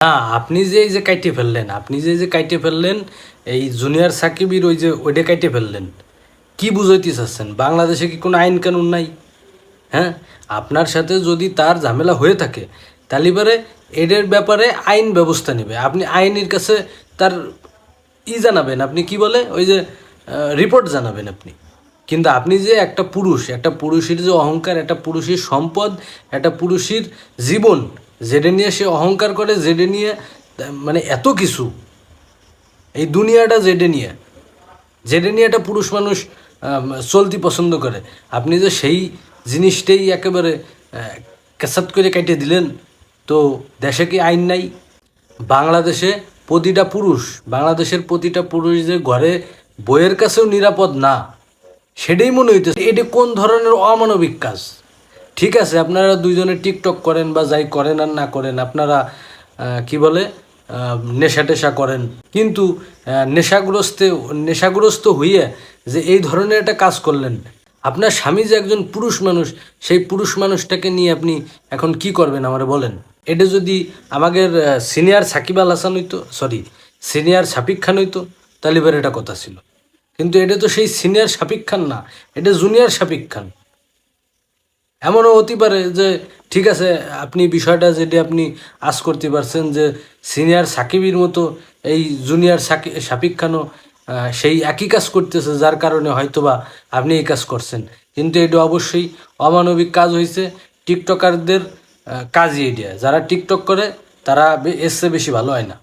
না, আপনি যে এই যে কাইটে ফেললেন, আপনি যে এই যে কাইটে ফেললেন, এই জুনিয়র সাকিবির ওই যে ওইটা কাইটে ফেললেন, কি বুঝাইতে চাচ্ছেন? বাংলাদেশে কি কোনো আইন কানুন নাই? হ্যাঁ? আপনার সাথে যদি তার ঝামেলা হয়ে থাকে, তাহলে পরে এদের ব্যাপারে আইন ব্যবস্থা নেবে। আপনি আইনের কাছে তার ই জানাবেন, আপনি কি বলে? ওই যে রিপোর্ট জানাবেন আপনি। কিন্তু আপনি যে একটা পুরুষ, একটা পুরুষের যে অহংকার, একটা পুরুষের সম্পদ, একটা পুরুষের জীবন যেটা নিয়ে সে অহংকার করে যেটা নিয়ে মানে এত কিছু। এই দুনিয়াটা যেটা নিয়ে যেটা নিয়ে একটা পুরুষ মানুষ চলতি পছন্দ করে। আপনি যে সেই জিনিসটাই একেবারে কেসাত করে কেটে দিলেন, তো দেশে কি আইন নাই? বাংলাদেশে প্রতিটা পুরুষ, বাংলাদেশের প্রতিটা পুরুষ যে ঘরে বইয়ের কাছেও নিরাপদ না, সেটাই মনে হইতেছে। এটা কোন ধরনের অমানবিক কাজ? ঠিক আছে, আপনারা দুইজনে টিকটক করেন বা যাই করেন আর না করেন, আপনারা কি বলে নেশা টেশা করেন। কিন্তু নেশাগ্রস্তে, নেশাগ্রস্ত হইয়ে যে এই ধরনের একটা কাজ করলেন, আপনার স্বামী যে একজন পুরুষ মানুষ, সেই পুরুষ মানুষটাকে নিয়ে আপনি এখন কি করবেন আমার বলেন? এটা যদি আমাদের সিনিয়র সাকিব আল হাসান হইতো সরি সিনিয়র সাকিব খান হইতো, তাহলে এবার এটা কথা ছিল। কিন্তু এটা তো সেই সিনিয়র সাকিব খান না, এটা জুনিয়র সাকিব খান। এমনও হতে পারে যে, ঠিক আছে, আপনি বিষয়টা যেটি আপনি আজ করতে পারছেন যে সিনিয়র সাকিবের মতো এই জুনিয়র সাকি, সাকিব খানও সেই একই কাজ করতেছে, যার কারণে হয়তোবা আপনি এই কাজ করছেন। কিন্তু এটা অবশ্যই অমানবিক কাজ হয়েছে টিকটকারদের কাজই এটা। যারা টিকটক করে, তারা এর বেশি ভালো হয় না।